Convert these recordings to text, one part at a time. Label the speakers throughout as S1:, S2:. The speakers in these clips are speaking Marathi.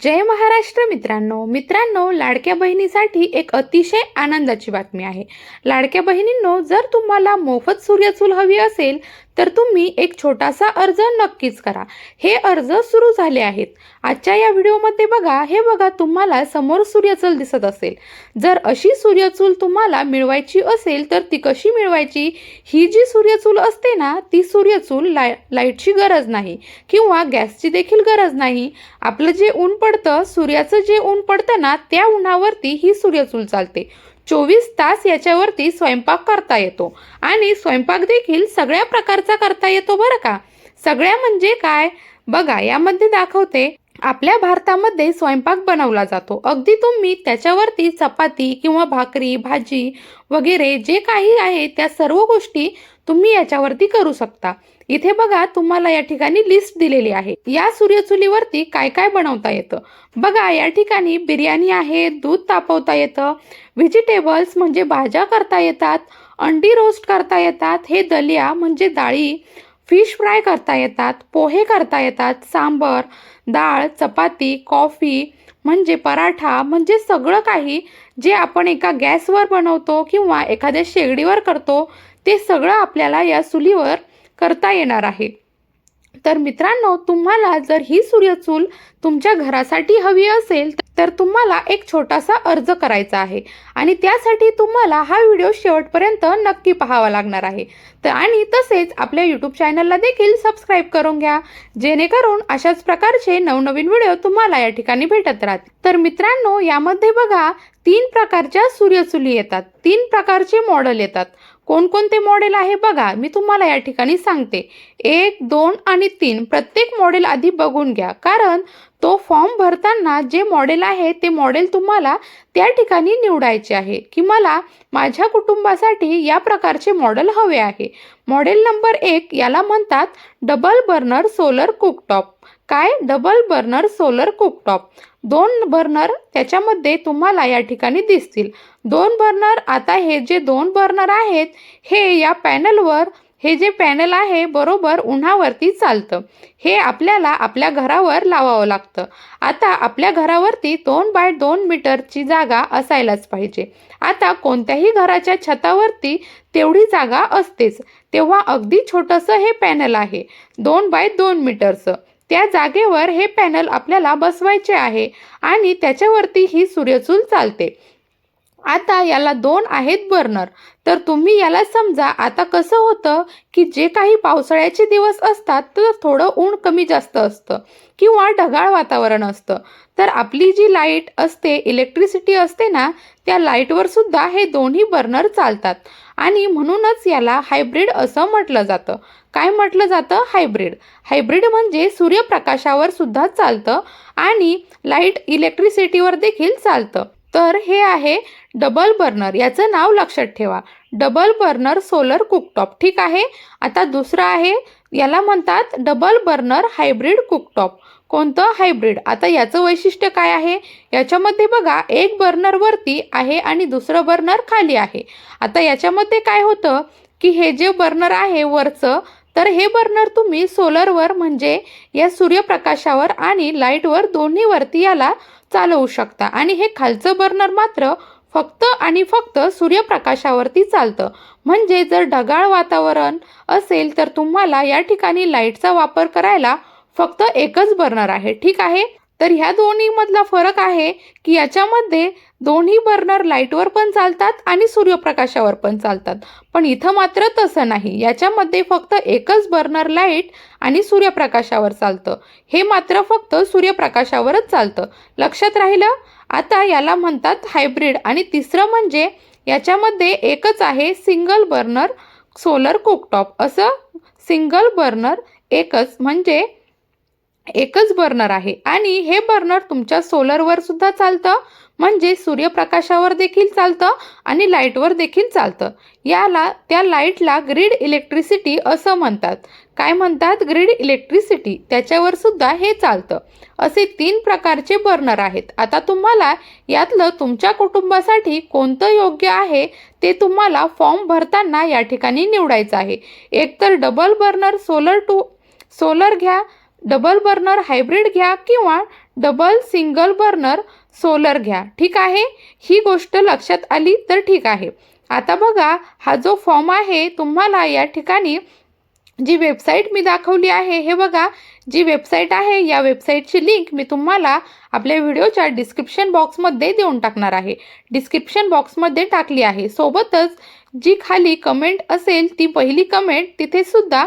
S1: जय महाराष्ट्र मित्रांनो. मित्रांनो लाडक्या बहिणीसाठी एक अतिशय आनंदाची बातमी आहे. लाडक्या बहिणींनो जर तुम्हाला मोफत सूर्यचूल हवी असेल तर तुम्ही एक छोटासा अर्ज नक्कीच करा. हे अर्ज सुरू झाले आहेत. आजच्या या व्हिडिओमध्ये बघा हे बघा तुम्हाला समोर सूर्यचूल दिसत असेल. जर अशी सूर्यचूल तुम्हाला मिळवायची असेल तर ती कशी मिळवायची? ही जी सूर्यचूल असते ना ती सूर्यचूल लाय लाईटची गरज नाही किंवा गॅसची देखील गरज नाही. आपलं जे ऊन पडतं सूर्याचं जे ऊन पडतं ना त्या उन्हावरती ही सूर्यचूल चालते. चोवीस तास याच्यावरती स्वयंपाक करता येतो. आणि स्वयंपाक देखील सगळ्या प्रकारचा करता येतो बरं का? सगळ्या म्हणजे काय? बघा यामध्ये दाखवते आपल्या भारतामध्ये स्वयंपाक बनवला जातो. अगदी तुम्ही त्याच्यावरती चपाती किंवा भाकरी भाजी वगैरे जे काही आहे त्या सर्व गोष्टी तुम्ही याच्यावरती करू शकता. इथे बघा तुम्हाला या ठिकाणी लिस्ट दिलेली आहे. या सूर्यचुलीवरती काय काय बनवता येतं? बघा या ठिकाणी बिर्याणी आहे दूध तापवता येतं व्हेजिटेबल्स म्हणजे भाज्या करता येतात अंडी रोस्ट करता येतात हे दलिया म्हणजे डाळी फिश फ्राय करता येतात पोहे करता येतात सांबर डाळ चपाती कॉफी म्हणजे पराठा म्हणजे सगळं काही जे आपण एका गॅसवर बनवतो किंवा एखाद्या शेगडीवर करतो ते सगळं आपल्याला या चुलीवर करता येणार आहे. तर मित्रांनो तुम्हाला जर ही सूर्यचूल तुमच्या घरासाठी हवी असेल तर तुम्हाला एक छोटासा अर्ज करायचा आहे. आणि त्यासाठी तुम्हाला हा व्हिडिओ शेवटपर्यंत नक्की पाहावा लागणार आहे. तर आणि तसेच आपल्या यूट्यूब चॅनलला देखील सबस्क्राईब करून घ्या. जेणेकरून अशाच प्रकारचे नवनवीन व्हिडिओ तुम्हाला या ठिकाणी भेटत राहतील. तर मित्रांनो यामध्ये बघा तीन प्रकारच्या सूर्यचुली येतात. तीन प्रकारचे मॉडेल येतात. कोणकोणते मॉडेल आहे बघा मी तुम्हाला या ठिकाणी सांगते. एक दोन आणि तीन प्रत्येक मॉडेल आधी बघून घ्या. कारण तो फॉर्म भरताना जे मॉडेल आहे ते मॉडेल तुम्हाला त्या ठिकाणी निवडायचे आहे. की मला माझ्या कुटुंबासाठी या प्रकारचे मॉडेल हवे आहे. मॉडेल नंबर एक याला म्हणतात डबल बर्नर सोलर कुकटॉप काय डबल बर्नर सोलर कुकटॉप. दोन बर्नर त्याच्यामध्ये तुम्हाला या ठिकाणी दिसतील. दोन बर्नर आता हे जे दोन बर्नर आहेत हे या पॅनलवर हे जे पॅनल आहे बरोबर उन्हावरती चालतं. हे आपल्याला आपल्या घरावर लावावं लागतं. आता आपल्या घरावरती दोन बाय दोन मीटरची जागा असायलाच पाहिजे. आता कोणत्याही घराच्या छतावरती तेवढी जागा असतेच. तेव्हा अगदी छोटंसं हे पॅनल आहे. दोन बाय दोन मीटरचं. त्या जागेवर हे पॅनल आपल्याला बसवायचे आहे आणि त्याच्यावरती ही सूर्यचूल चालते. आता याला दोन आहेत बर्नर. तर तुम्ही याला समजा आता कसं होतं की जे काही पावसाळ्याचे दिवस असतात तर थोडं ऊन कमी जास्त असतं किंवा ढगाळ वातावरण असतं. तर आपली जी लाइट असते इलेक्ट्रिसिटी असते ना त्या लाईटवर सुद्धा हे दोन्ही बर्नर चालतात. आणि म्हणूनच याला हायब्रिड असं म्हटलं जातं. काय म्हटलं जातं? हायब्रिड. हायब्रिड म्हणजे सूर्यप्रकाशावर सुद्धा चालतं आणि लाइट इलेक्ट्रिसिटीवर देखील चालतं. तर हे आहे डबल बर्नर याचं नाव लक्षात ठेवा. डबल बर्नर सोलर कुकटॉप ठीक आहे? आता दुसरं आहे याला म्हणतात डबल बर्नर हायब्रिड कुकटॉप. कोणतं? हायब्रिड. आता याचं वैशिष्ट्य काय आहे? याच्यामध्ये बघा एक बर्नर वरती आहे आणि दुसरं बर्नर खाली आहे. आता याच्यामध्ये काय होतं? की हे जे बर्नर आहे वरचं तर हे बर्नर तुम्ही सोलरवर म्हणजे या सूर्यप्रकाशावर आणि लाईटवर दोन्हीवरती याला चालवू शकता. आणि हे खालचं बर्नर मात्र फक्त आणि फक्त सूर्यप्रकाशावरती चालतं. म्हणजे जर ढगाळ वातावरण असेल तर तुम्हाला या ठिकाणी लाईटचा वापर करायला फक्त एकच बर्नर आहे ठीक आहे? तर ह्या दोन्हीमधला फरक आहे की याच्यामध्ये दोन्ही बर्नर लाईटवर पण चालतात आणि सूर्यप्रकाशावर पण चालतात. पण इथं मात्र तसं नाही. याच्यामध्ये फक्त एकच बर्नर लाइट आणि सूर्यप्रकाशावर चालतं. हे मात्र फक्त सूर्यप्रकाशावरच चालतं. लक्षात राहिलं? आता याला म्हणतात हायब्रिड आणि तिसरं म्हणजे याच्यामध्ये एकच आहे सिंगल बर्नर सोलर कुकटॉप असं सिंगल बर्नर एकच म्हणजे एकच बर्नर आहे. आणि हे बर्नर तुमच्या सोलरवर सुद्धा चालतं म्हणजे सूर्यप्रकाशावर देखील चालतं आणि लाईटवर देखील चालतं. याला त्या लाईटला ग्रीड इलेक्ट्रिसिटी असं म्हणतात. काय म्हणतात? ग्रीड इलेक्ट्रिसिटी त्याच्यावर सुद्धा हे चालतं. असे तीन प्रकारचे बर्नर आहेत. आता तुम्हाला यातलं तुमच्या कुटुंबासाठी कोणतं योग्य आहे ते तुम्हाला फॉर्म भरताना या ठिकाणी निवडायचं आहे. एकतर double burner solar to solar घ्या डबल बर्नर हायब्रिड घ्या किंवा डबल सिंगल बर्नर सोलर घ्या. ठीक आहे? ही गोष्ट लक्षात आली तर ठीक आहे. आता बघा हा जो फॉर्म आहे तुम्हाला या ठिकाणी जी वेबसाईट मी दाखवली आहे हे बघा. जी वेबसाईट आहे या वेबसाईटची लिंक मी तुम्हाला आपल्या व्हिडिओच्या डिस्क्रिप्शन बॉक्समध्ये देऊन टाकणार आहे. डिस्क्रिप्शन बॉक्समध्ये टाकली आहे. सोबतच जी खाली कमेंट असेल ती पहिली कमेंट तिथे सुद्धा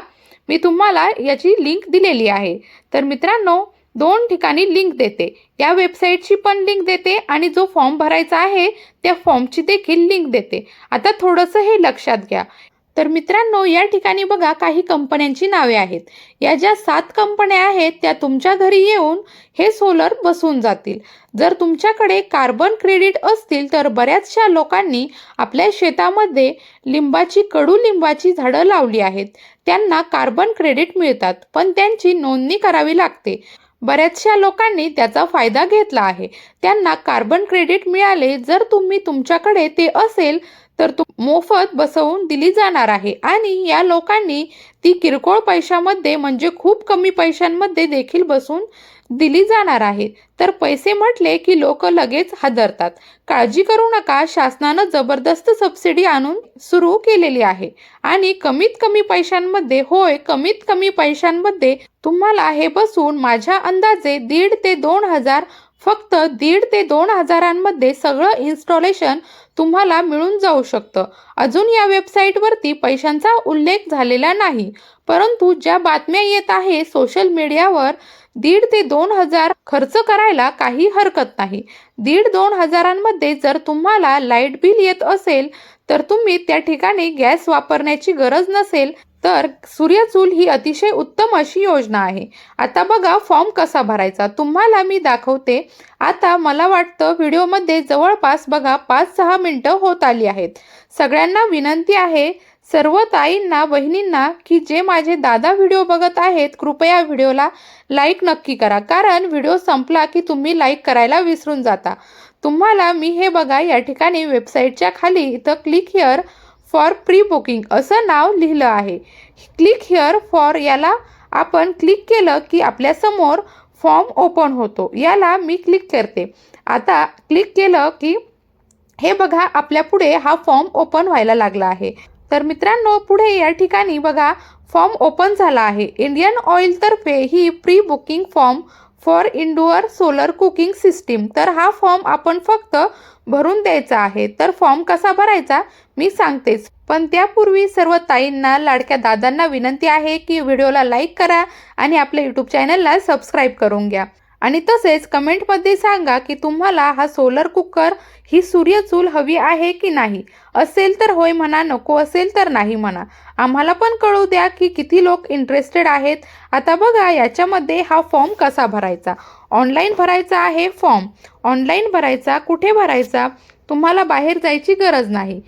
S1: मी तुम्हाला याची लिंक दिलेली आहे. तर मित्रांनो दोन ठिकाणी लिंक देते. या वेबसाईटची पण लिंक देते आणि जो फॉर्म भरायचा आहे त्या फॉर्मची देखील लिंक देते. आता थोडंसं हे लक्षात घ्या. तर मित्रांनो या ठिकाणी बघा काही कंपन्यांची नावे आहेत. या ज्या सात कंपन्या आहेत त्या तुमच्या घरी येऊन हे सोलर बसवून जातील. जर तुमच्याकडे कार्बन क्रेडिट असतील तर बऱ्याचशा लोकांनी आपल्या शेतामध्ये लिंबाची कडू लिंबाची झाडं लावली आहेत. त्यांना कार्बन क्रेडिट मिळतात पण त्यांची नोंदणी करावी लागते. बऱ्याचशा लोकांनी त्याचा फायदा घेतला आहे. त्यांना कार्बन क्रेडिट मिळाले जर तुम्ही तुमच्याकडे ते असेल तर तो मोफत बसवून दिली जाणार आहे. आणि या लोकांनी ती किरकोळ पैशामध्ये म्हणजे खूप कमी पैशांमध्ये देखील बसून दिली जाणार आहे. तर पैसे म्हटले की लोक लगेच हादरतात. काळजी करू नका शासनानं जबरदस्त सबसिडी आणून सुरू केलेली आहे. आणि कमीत कमी पैशांमध्ये होय कमीत कमी पैशांमध्ये तुम्हाला हे बसून माझ्या अंदाजे दीड ते दोन हजार फक्त दीड ते दोन हजारांमध्ये सगळं इन्स्टॉलेशन तुम्हाला मिळून जाऊ शकतं. अजून या वेबसाईटवरती पैशांचा उल्लेख झालेला नाही. परंतु ज्या बातम्या येत आहे सोशल मीडियावर दीड ते दोन हजार खर्च करायला काही हरकत नाही. दीड दोन हजारांमध्ये जर तुम्हाला लाइट बिल येत असेल तर तुम्ही त्या ठिकाणी गॅस वापरण्याची गरज नसेल तर सूर्यचूल ही अतिशय उत्तम अशी योजना आहे. आता बघा फॉर्म कसा भरायचा? तुम्हाला मी दाखवते. आता मला वाटतं व्हिडिओमध्ये जवळपास बघा पाच सहा मिनटं होत आली आहेत. सगळ्यांना विनंती आहे सर्व ताईंना बहिणींना की जे माझे दादा व्हिडिओ बघत आहेत कृपया व्हिडिओला लाईक नक्की करा. कारण व्हिडिओ संपला की तुम्ही लाईक करायला विसरून जाता. तुम्हाला मी हे बघा या ठिकाणी वेबसाईटच्या खाली इथं click here for pre booking असं नाव लिहिलं आहे. क्लिक हिअर फॉर याला आपण क्लिक केलं की आपल्यासमोर फॉर्म ओपन होतो. याला मी क्लिक करते. आता क्लिक केलं की हे बघा आपल्या पुढे हा फॉर्म ओपन व्हायला लागला आहे. तर मित्रांनो पुढे या ठिकाणी बघा फॉर्म ओपन झाला आहे. इंडियन ऑइलतर्फे ही pre booking form for indoor solar cooking system. तर हा फॉर्म आपण फक्त भरून द्यायचा आहे. तर फॉर्म कसा भरायचा? मी सांगतेच. पण त्यापूर्वी सर्व ताईंना लाडक्या दादांना विनंती आहे की व्हिडिओला लाईक करा आणि आपल्या यूट्यूब चॅनलला सबस्क्राईब करून घ्या. आणि तसेच कमेंटमध्ये सांगा की तुम्हाला हा सोलर कुकर ही सूर्यचूल हवी आहे की नाही? असेल तर होय म्हणा नको असेल तर नाही म्हणा. आम्हाला पण कळू द्या की किती लोक इंटरेस्टेड आहेत. आता बघा याच्यामध्ये हा फॉर्म कसा भरायचा? ऑनलाईन भरायचा आहे फॉर्म ऑनलाईन भरायचा कुठे भरायचा? तुम्हाला बाहेर जायची गरज नाही.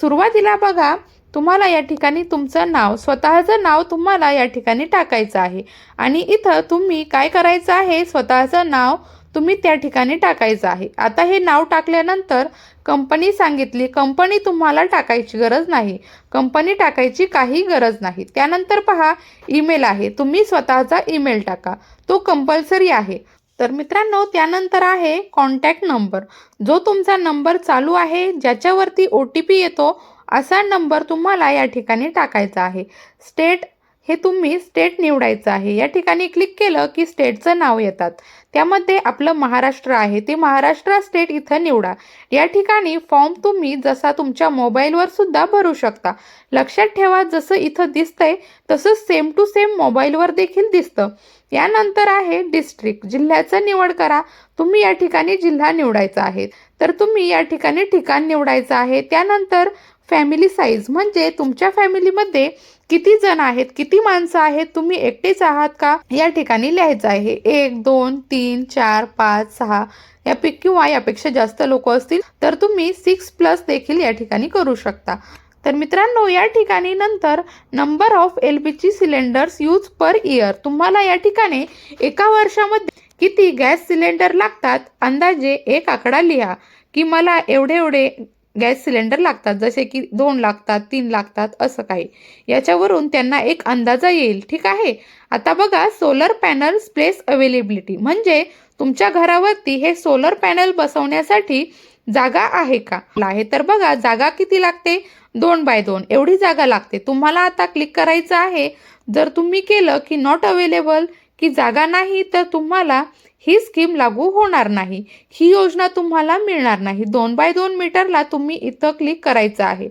S1: सुरुवातीला बघा तुम्हाला या ठिकाणी तुमचं नाव स्वतःचं नाव तुम्हाला या ठिकाणी टाकायचं आहे. आणि इथं तुम्ही काय करायचं आहे? स्वतःचं नाव तुम्ही त्या ठिकाणी टाकायचं आहे. आता हे नाव टाकल्यानंतर कंपनी सांगितली कंपनी तुम्हाला टाकायची गरज नाही. कंपनी टाकायची काही गरज नाही. त्यानंतर पहा ईमेल आहे. तुम्ही स्वतःचा ईमेल टाका. तो कंपल्सरी आहे. तर मित्रांनो त्यानंतर आहे कॉन्टॅक्ट नंबर. जो तुमचा नंबर चालू आहे ज्याच्यावरती ओ टी पी येतो असा नंबर तुम्हाला या ठिकाणी टाकायचा आहे. स्टेट हे तुम्ही स्टेट निवडायचं आहे. या ठिकाणी क्लिक केलं की स्टेटचं नाव येतात. त्यामध्ये आपलं महाराष्ट्र आहे. ते महाराष्ट्र स्टेट इथं निवडा. या ठिकाणी फॉर्म तुम्ही जसा तुमच्या मोबाईलवर सुद्धा भरू शकता. लक्षात ठेवा जसं इथं दिसतंय तसंच सेम टू सेम मोबाईलवर देखील दिसतं. यानंतर आहे डिस्ट्रिक्ट जिल्ह्याचं निवड करा. तुम्ही या ठिकाणी जिल्हा निवडायचा आहे. तर तुम्ही या ठिकाणी ठिकाण निवडायचं आहे. त्यानंतर फॅमिली साईज म्हणजे तुमच्या फॅमिलीमध्ये किती जण आहेत किती माणसं आहेत तुम्ही एकटेच आहात का? या ठिकाणी लिहायचं आहे. एक दोन तीन चार पाच सहा यापैकी किंवा यापेक्षा जास्त लोक असतील तर तुम्ही सिक्स प्लस देखील या ठिकाणी करू शकता. तर मित्रांनो या ठिकाणी नंतर number of L P G cylinders use per year तुम्हाला या ठिकाणी एका वर्षामध्ये किती गॅस सिलेंडर लागतात? अंदाजे एक आकडा लिहा. की मला एवढे एवढे गॅस सिलेंडर लागतात जसे की दोन लागतात तीन लागतात असं काही. याच्यावरून त्यांना एक अंदाजा येईल ठीक आहे? आता बघा सोलर पॅनल स्पेस अवेलेबिलिटी म्हणजे तुमच्या घरावरती हे सोलर पॅनल बसवण्यासाठी जागा आहे का? आहे तर बघा जागा किती लागते? दोन बाय दोन. एवढी जागा लागते. तुम्हाला आता क्लिक करायचं आहे. जर तुम्ही केलं की नॉट अवेलेबल की जागा नाही तर तुम्हाला ही स्कीम लागू होणार नाही. ही योजना तुम्हाला मिळणार नाही. दोन बाय दोन मीटरला तुम्ही इथं क्लिक करायचं आहे.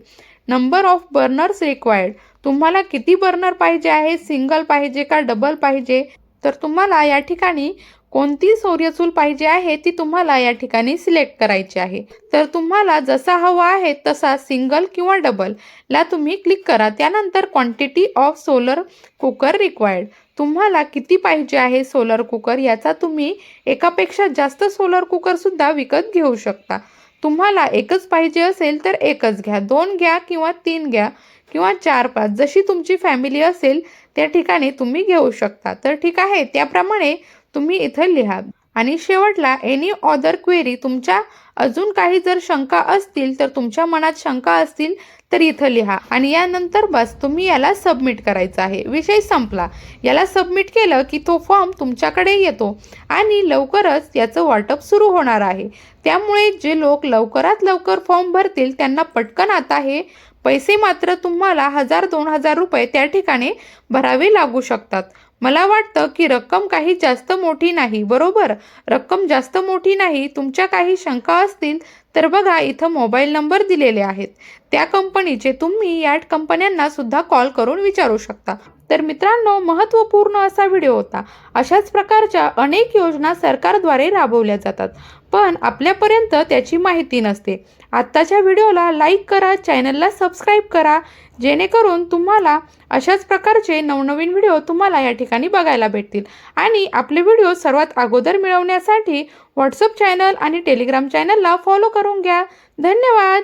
S1: नंबर ऑफ बर्नर्स रिक्वायर्ड तुम्हाला किती बर्नर पाहिजे आहे? सिंगल पाहिजे का? डबल पाहिजे? तर तुम्हाला या ठिकाणी कोणती सूर्यचूल पाहिजे आहे ती तुम्हाला या ठिकाणी सिलेक्ट करायची आहे. तर तुम्हाला जसा हवा आहे तसा सिंगल किंवा डबल ला तुम्ही क्लिक करा. त्यानंतर quantity of solar cooker required तुम्हाला किती पाहिजे आहे सोलर कुकर याचा तुम्ही एकापेक्षा जास्त सोलर कुकरसुद्धा विकत घेऊ शकता. तुम्हाला एकच पाहिजे असेल तर एकच घ्या. दोन घ्या किंवा तीन घ्या किंवा चार पाच. जशी तुमची फॅमिली असेल त्या ठिकाणी तुम्ही घेऊ शकता. तर ठीक आहे त्याप्रमाणे तुम्ही इथं लिहा. आणि शेवटला एनी ऑदर क्वेरी तुमच्या अजून काही जर शंका असतील तर तुमच्या मनात शंका असतील तर इथं लिहा. आणि यानंतर बस तुम्ही याला सबमिट करायचं आहे. विषय संपला. याला सबमिट केलं की तो फॉर्म तुमच्याकडे येतो आणि लवकरच याचं वाटप सुरू होणार आहे. त्यामुळे जे लोक लवकरात लवकर फॉर्म भरतील त्यांना पटकन आता हे पैसे मात्र तुम्हाला हजार दोन हजार रुपये त्या ठिकाणी भरावे लागू शकतात. मला वाटतं की रक्कम काही जास्त मोठी नाही बरोबर? रक्कम जास्त मोठी नाही तुमच्या काही शंका असतील तर बघा इथं मोबाईल नंबर दिलेले आहेत. त्या कंपनीचे तुम्ही या कंपन्यांना सुद्धा कॉल करून विचारू शकता. तर मित्रांनो महत्त्वपूर्ण असा व्हिडिओ होता. अशाच प्रकारच्या अनेक योजना सरकारद्वारे राबवल्या जातात. पण आपल्यापर्यंत त्याची माहिती नसते. आत्ताच्या व्हिडिओला लाईक करा चॅनलला सबस्क्राईब करा. जेणेकरून तुम्हाला अशाच प्रकारचे नवनवीन व्हिडिओ तुम्हाला या ठिकाणी बघायला भेटतील. आणि आपले व्हिडिओ सर्वात अगोदर मिळवण्यासाठी व्हॉट्सअप चॅनल आणि टेलिग्राम चॅनलला फॉलो करून घ्या. धन्यवाद.